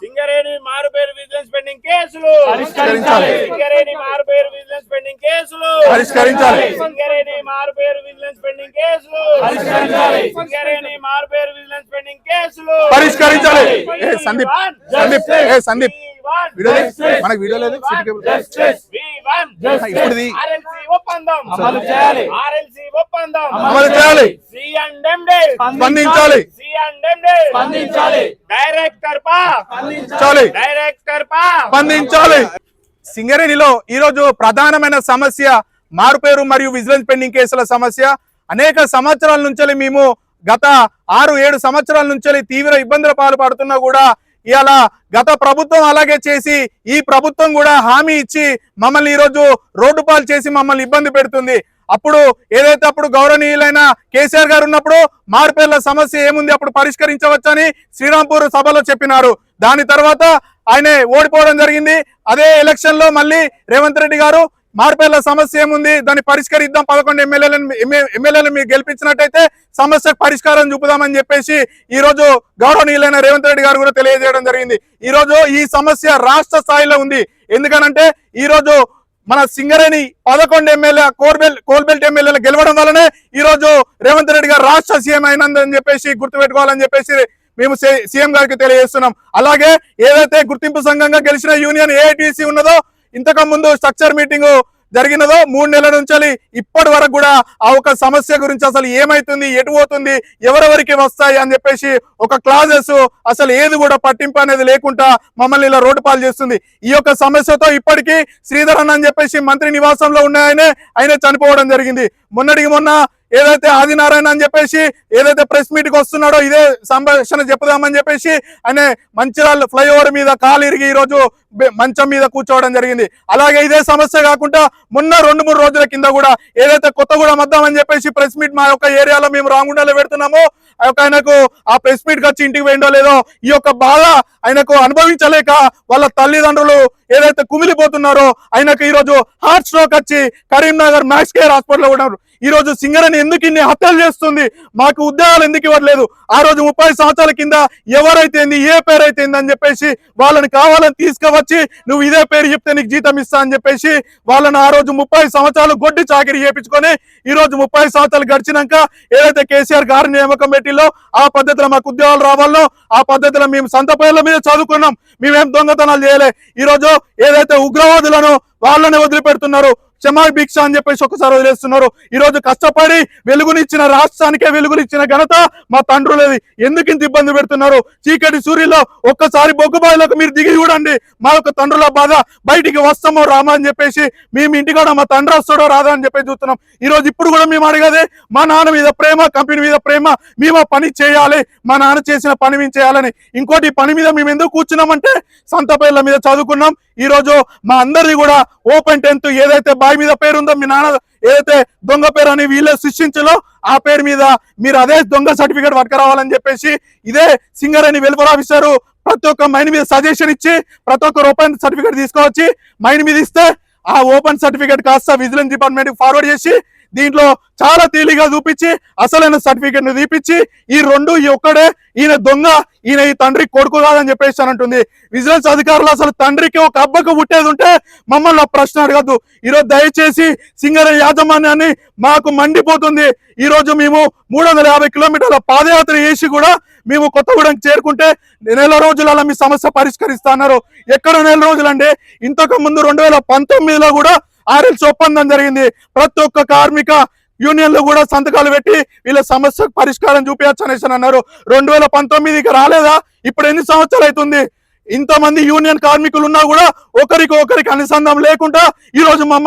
సింగరేణి మారుపేరు vigilance pending కేసులు పరిష్కరించాలి. సింగరేణి మారుపేరు విజిలెన్స్ పెండింగ్ కేసులు పరిష్కరించాలి. సింగరేణి మారుపేరు విజిలెన్స్ పెండింగ్ కేసులు పరిష్కరించాలి. సింగరేణి మారుపేరు విజిలెన్స్ పెండింగ్ కేసులు పరిష్కరించాలి. ఏ సందీప్, సందీప్. ఏ సందీప్. వీడియో. మనకి వీడియో లేదు? RLC ఒప్పందం. అమలు చేయాలి. RLC ఒప్పందం. అమలు చేయాలి. స్పందించాలి. డైరెక్టర్ పా. చాలి డైరెక్టర్ పా. స్పందించాలి. సింగరేణిలో ఈరోజు ప్రధానమైన సమస్య మారుపేరు మరియు విజిలెన్స్ పెండింగ్ కేసుల సమస్య. అనేక సంవత్సరాల నుంచి మేము గత ఆరు ఏడు సంవత్సరాల నుంచి తీవ్ర ఇబ్బందుల పాలు పడుతున్నా కూడా ఇవాళ గత ప్రభుత్వం అలాగే చేసి ఈ ప్రభుత్వం కూడా హామీ ఇచ్చి మమ్మల్ని ఈరోజు రోడ్డు పాలు చేసి మమ్మల్ని ఇబ్బంది పెడుతుంది. అప్పుడు ఏదైతే అప్పుడు గౌరవనీయులైన కేసీఆర్ గారు ఉన్నప్పుడు మార్పేర్ల సమస్య ఏముంది అప్పుడు పరిష్కరించవచ్చని శ్రీరాంపూర్ సభలో చెప్పినారు. దాని తర్వాత ఆయన ఓడిపోవడం జరిగింది. అదే ఎలక్షన్లో మళ్ళీ రేవంత్ రెడ్డి గారు మార్పేర్ల సమస్య ఏముంది దాన్ని పరిష్కరిద్దాం పదకొండు ఎమ్మెల్యేలను ఎమ్మెల్యేలను మీరు గెలిపించినట్టయితే సమస్యకు పరిష్కారం చూపుదామని చెప్పేసి ఈ రోజు గౌరవనీయులైన రేవంత్ రెడ్డి గారు కూడా తెలియజేయడం జరిగింది. ఈ రోజు ఈ సమస్య రాష్ట్ర స్థాయిలో ఉంది. ఎందుకనంటే ఈ రోజు మన సింగరేణి పదకొండు ఎమ్మెల్యే కోర్బెల్ కోల్బెల్ట్ ఎమ్మెల్యేలు గెలవడం వల్లనే ఈ రోజు రేవంత్ రెడ్డి గారు రాష్ట్ర సీఎం అయినందని చెప్పేసి గుర్తుపెట్టుకోవాలని చెప్పేసి మేము సీఎం గారికి తెలియజేస్తున్నాం. అలాగే ఏదైతే గుర్తింపు సంఘంగా గెలిచిన యూనియన్ ఏఐటీసీ ఉన్నదో ఇంతకు ముందు స్ట్రక్చర్ మీటింగ్ జరిగినదో మూడు నెలల నుంచి ఇప్పటి వరకు కూడా ఆ ఒక సమస్య గురించి అసలు ఏమైతుంది ఎటు పోతుంది ఎవరెవరికి వస్తాయి అని చెప్పేసి ఒక క్లాజెస్ అసలు ఏది కూడా పట్టింపు అనేది లేకుండా మమ్మల్ని ఇలా రోడ్డు పాలు చేస్తుంది. ఈ యొక్క సమస్యతో ఇప్పటికీ శ్రీధర్ అని చెప్పేసి మంత్రి నివాసంలో ఉన్నాయనే ఆయన చనిపోవడం జరిగింది. మొన్నటికి మొన్న ఏదైతే ఆదినారాయణ అని చెప్పేసి ఏదైతే ప్రెస్ మీట్కి వస్తున్నాడో ఇదే సంభాషణ చెప్పుదామని చెప్పేసి ఆయన మంచిర్యాల ఫ్లైఓవర్ మీద కాలు ఇరిగి ఈ రోజు మంచం మీద కూర్చోవడం జరిగింది. అలాగే ఇదే సమస్య కాకుండా మొన్న రెండు మూడు రోజుల కింద కూడా ఏదైతే కొత్తగూడెం వద్దామని చెప్పేసి ప్రెస్ మీట్ మా యొక్క ఏరియాలో మేము రాంగుండలో పెడుతున్నామో ఆ యొక్క ఆయనకు ఆ ప్రెస్ మీట్ వచ్చి ఇంటికి పోయిండో లేదో ఈ యొక్క బాధ ఆయనకు అనుభవించలేక వాళ్ళ తల్లిదండ్రులు ఏదైతే కుమిలిపోతున్నారో ఆయనకు ఈ రోజు హార్ట్ స్ట్రోక్ వచ్చి కరీంనగర్ మ్యాక్స్ కేర్ హాస్పిటల్లో ఉన్నారు ఈ రోజు సింగరేణి ఎందుకు ఇన్ని హత్యలు చేస్తుంది? మాకు ఉద్యోగాలు ఎందుకు ఇవ్వట్లేదు? ఆ రోజు ముప్పై సంవత్సరాల కింద ఎవరైతేంది ఏ పేరు అయితే అని చెప్పేసి వాళ్ళని కావాలని తీసుకువచ్చి నువ్వు ఇదే పేరు చెప్తే నీకు జీతం ఇస్తా అని చెప్పేసి వాళ్ళని ఆ రోజు ముప్పై సంవత్సరాలు గొడ్డి చాకరీ చేపించుకొని ఈ రోజు ముప్పై సంవత్సరాలు గడిచినాక ఏదైతే కేసీఆర్ గారి నియామకం పెట్టిలో ఆ పద్ధతిలో మాకు ఉద్యోగాలు రావాలో ఆ పద్ధతిలో మేము సంత పేర్ల మీద చదువుకున్నాం. మేమేం దొంగతనాలు చేయలే. ఈ రోజు ఏదైతే ఉగ్రవాదులను వాళ్ళని వదిలిపెడుతున్నారు క్షమా భిక్ష అని చెప్పేసి ఒకసారి వదిలేస్తున్నారు. ఈ రోజు కష్టపడి వెలుగునిచ్చిన రాష్ట్రానికే వెలుగునిచ్చిన ఘనత మా తండ్రులది. ఎందుకు ఇంత ఇబ్బంది పెడుతున్నారు? చీకటి సూర్యులో ఒక్కసారి బొగ్గుబాయిలోకి మీరు దిగి చూడండి. మా యొక్క తండ్రుల బాధ. బయటికి వస్తామో రామా అని చెప్పేసి మేము ఇంటికాడ మా తండ్రి వస్తాడో రాదా అని చెప్పేసి చూస్తున్నాం. ఈ రోజు ఇప్పుడు కూడా మేము అడిగదే మా నాన్న మీద ప్రేమ కంపెనీ మీద ప్రేమ మేము పని చేయాలి మా నాన్న చేసిన పని మేము చేయాలని. ఇంకోటి పని మీద మేము ఎందుకు కూర్చున్నామంటే సంత పేర్ల మీద చదువుకున్నాం. ఈ రోజు మా అందరిది కూడా ఓపెన్ టెన్త్ ఏదైతే బావి మీద పేరుందో మీ నాన్న ఏదైతే దొంగ పేరు అని వీళ్ళే సృష్టించలో ఆ పేరు మీద మీరు అదే దొంగ సర్టిఫికేట్ పట్టుకురావాలని చెప్పేసి ఇదే సింగరేణి వెల్ఫేర్ ఆఫీసర్ ప్రతి ఒక్క మైన్ మీద సజెషన్ ఇచ్చి ప్రతి ఒక్కరు ఓపెన్ సర్టిఫికేట్ తీసుకొచ్చి మైన్ మీద ఇస్తే ఆ ఓపెన్ సర్టిఫికేట్ కాస్త విజిలెన్స్ డిపార్ట్మెంట్ ఫార్వర్డ్ చేసి దీంట్లో చాలా తేలిగా చూపించి అసలైన సర్టిఫికెట్ను తీపిచ్చి ఈ రెండు ఈ ఒక్కడే ఈయన దొంగ ఈయన ఈ తండ్రి కొడుకు కాదని చెప్పేసి అంటుంది. విజిలెన్స్ అధికారులు అసలు తండ్రికి ఒక అబ్బకు పుట్టేది ఉంటే మమ్మల్ని ఆ ప్రశ్న అడగద్దు. ఈరోజు దయచేసి సింగర యాజమాన్యాన్ని మాకు మండిపోతుంది. ఈ రోజు మేము మూడు వందల యాభై కిలోమీటర్ల పాదయాత్ర చేసి కూడా మేము కొత్తగూడెం చేరుకుంటే నెల రోజులలో మీ సమస్య పరిష్కరిస్తా అన్నారు. ఎక్కడ నెల రోజులండి? ఇంతకు ముందు రెండు వేల పంతొమ్మిదిలో కూడా ఆర్ఎల్స్ ఒప్పందం జరిగింది. ప్రతి ఒక్క కార్మిక యూనియన్లు కూడా సంతకాలు పెట్టి వీళ్ళ సమస్యకు పరిష్కారం చూపించచ్చు అనేసి అన్నారు. రెండు వేల పంతొమ్మిదికి రాలేదా? ఇప్పుడు ఎన్ని సంవత్సరాలు అవుతుంది? ఇంతమంది యూనియన్ కార్మికులు ఉన్నా కూడా ఒకరికి ఒకరికి అనుసంధానం లేకుండా ఈ రోజు మమ్మల్ని